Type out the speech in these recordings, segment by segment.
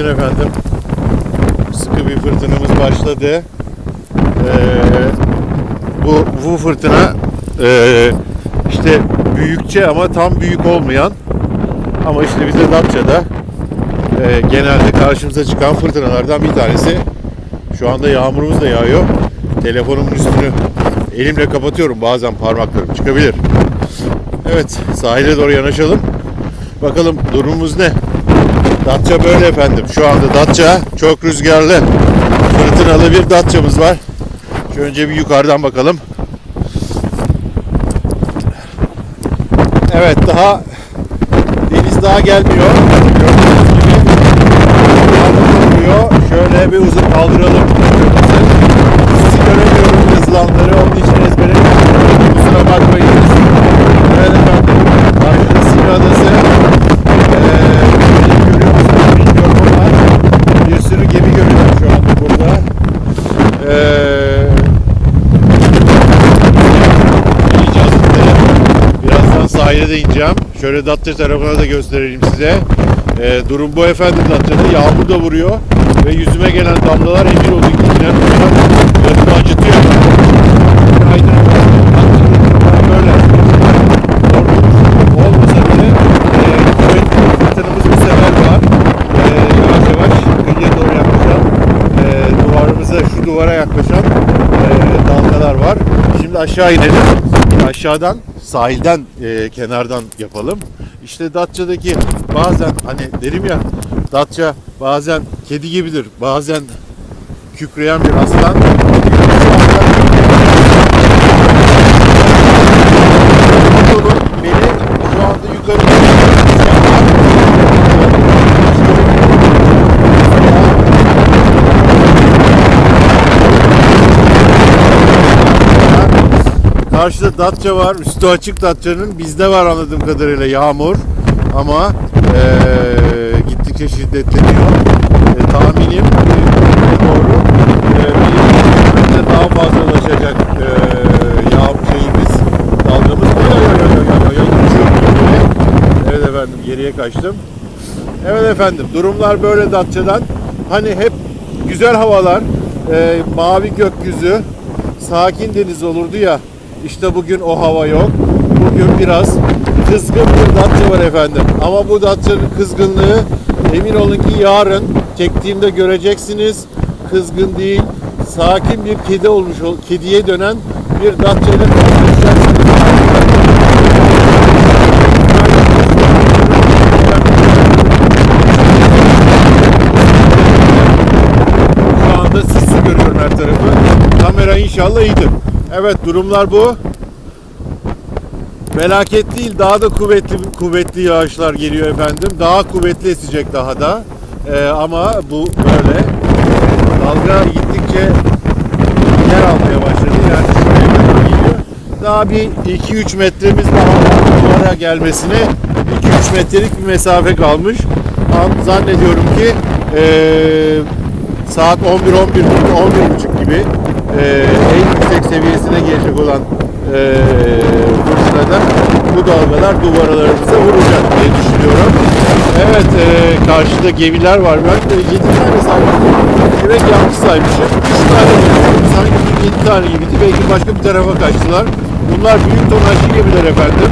Günaydın efendim. Sıkı bir fırtınamız başladı. Ee, bu bu fırtına ee, işte büyükçe ama tam büyük olmayan ama işte bize Datça'da ee, genelde karşımıza çıkan fırtınalardan bir tanesi. Şu anda yağmurumuz da yağıyor. Telefonumun üstünü elimle kapatıyorum. Bazen parmaklarım çıkabilir. Evet sahile doğru yanaşalım. Bakalım durumumuz ne? Datça böyle efendim. Şu anda Datça çok rüzgarlı. Fırtınalı bir Datça'mız var. Şu önce bir yukarıdan bakalım. Evet daha deniz daha gelmiyor. Gördüğünüz gibi. Şöyle bir uzun kaldıralım. Sizi göremiyorum yazılanları. Onun için ezbere kusura bakmayınız. Evet efendim. Karşıda Sivri Adası. Ee, görüyor musunuz bilmiyorum ama bir sürü gemi görüyorum şu anda burada. Ee, ineceğiz şimdi. Birazdan sahile de ineceğim. Şöyle Datça tarafına da göstereyim size. Ee, durum bu efendim Datça'da. Yağmur da vuruyor. Ve yüzüme gelen damlalar emin olun ki uçan gözümü acıtıyor. Böyle. Olmasa bile e, bu sefer var. E, yavaş yavaş kıyıya doğru yaklaşan e, duvarımıza, şu duvara yaklaşan e, dalgalar var. Şimdi aşağı inelim. Aşağıdan, sahilden, e, kenardan yapalım. İşte Datça'daki bazen hani derim ya Datça bazen kedi gibidir, bazen kükreyen bir aslan. Yolun beni şu anda yukarı Karşıda Datça var. Üstü açık Datça'nın. Bizde var anladığım kadarıyla yağmur. Ama eee, gittikçe şiddetleniyor. E, tahminim e, doğru e, bir daha fazla ulaşacak e, yağmur şeyimiz dalgamız. Oy, oy, oy, oy, oy, uçuyorum. Evet efendim geriye kaçtım. Evet efendim durumlar böyle Datça'dan. Hani hep güzel havalar, e, mavi gökyüzü, sakin deniz olurdu ya. İşte bugün o hava yok. Bugün biraz kızgın bir Datça var efendim. Ama bu Datça'nın kızgınlığı emin olun ki yarın çektiğimde göreceksiniz. Kızgın değil, sakin bir kedi olmuş, ol- kediye dönen bir Datça ile. Şu anda sisli görüyorum her tarafı. Kamera inşallah iyidir. Evet durumlar bu. Felaket değil daha da kuvvetli kuvvetli yağışlar geliyor efendim. Daha kuvvetli esecek daha da. Ee, ama bu böyle. Dalga gittikçe yer almaya başladı. Yani şuraya kadar geliyor. Daha bir 2-3 metremiz daha var. Duvara gelmesine 2-3 metrelik bir mesafe kalmış. An- Zannediyorum ki eee saat 11 11 11 buçuk gibi eee, en yüksek seviyesine gelecek olan eee fırtınada bu dalgalar duvarlarımıza vuracak diye düşünüyorum. Evet eee, karşıda gemiler var. Ben de 7 tane saymışım. Demek yanlış saymışım. 3 tane görüyorum. Sanki 7 tane gibiydi. Belki başka bir tarafa kaçtılar. Bunlar büyük tonajlı gemiler efendim.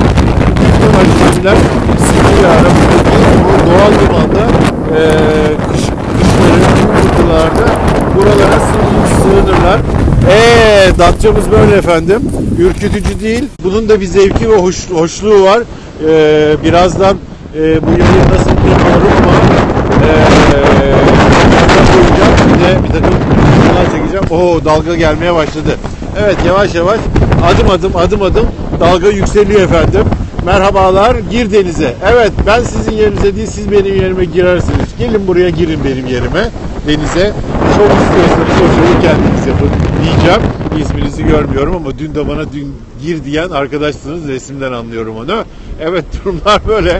Büyük tonajlı gemiler aramızdaki o doğal limanda eee kış, kışları, fırtınalarda buralara sığ- sığınırlar. Eee Datça'mız böyle efendim. Ürkütücü değil. Bunun da bir zevki ve hoş, hoşluğu var. Eee, birazdan eee, bu yayın nasıl bilmiyorum ama eee koyacağım. Bir de bir takım videolar çekeceğim. Oo dalga gelmeye başladı. Evet yavaş yavaş adım adım adım adım dalga yükseliyor efendim. Merhabalar gir denize. Evet ben sizin yerinize değil siz benim yerime girersiniz. Gelin buraya girin benim yerime denize. Çok istiyorsanız şeyi kendiniz yapın diyeceğim. İsminizi görmüyorum ama dün de bana dün gir diyen arkadaşsınız resimden anlıyorum onu. Evet durumlar böyle.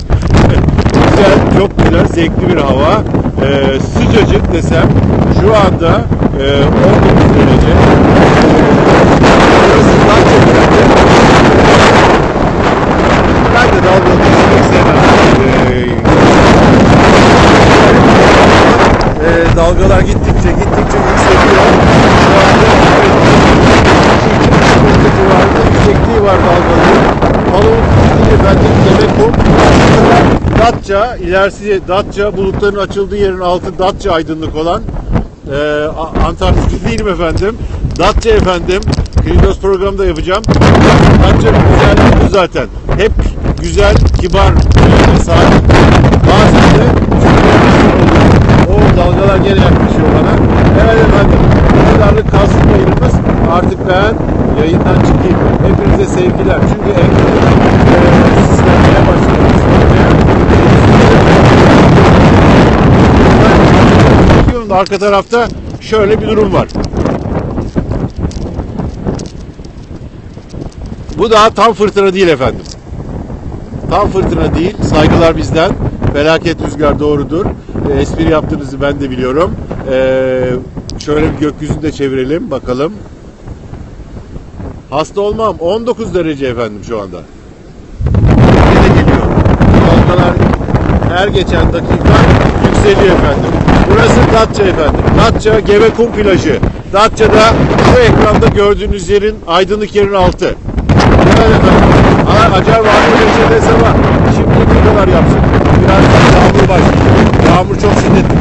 güzel, çok güzel, zevkli bir hava. Ee, sıcacık desem şu anda e, 19 derece. Burasından çok güzel. Ben de dalgalı geçmek sevmem. Ee, e, dalgalar gittikçe gittikçe yükseliyor. Şu anda metre civarında yüksekliği var dalgaların. Palamut değil efendim Demekum. Datça, ilerisi Datça bulutların açıldığı yerin altı Datça aydınlık olan e, A- Antarktik değilim efendim. Datça efendim. Kridos programı da yapacağım. Datça güzellik bu zaten. Hep güzel, kibar e, sahip. Bazen de dalgalar gene yaklaşıyor bana. Evet efendim. Bu kadarlık kalsın yayınımız. Artık ben yayından çıkayım. Hepinize sevgiler. Çünkü en e, sislenmeye başladım. Videonun arka tarafta şöyle bir durum var. Bu daha tam fırtına değil efendim. Tam fırtına değil. Saygılar bizden. Felaket rüzgar doğrudur. E, espri yaptığınızı ben de biliyorum. E, şöyle bir gökyüzünü de çevirelim bakalım. Hasta olmam. 19 derece efendim şu anda. Geliyor. Dalgalar her geçen dakika yükseliyor efendim. Burası Datça efendim. Datça Gevekum plajı. Datça'da şu ekranda gördüğünüz yerin aydınlık yerin altı. Evet efendim. Acar Vahri Mercedes ama şimdi ne kadar yapsın? Biraz yağmur başlayacak. Yağmur çok şiddetli.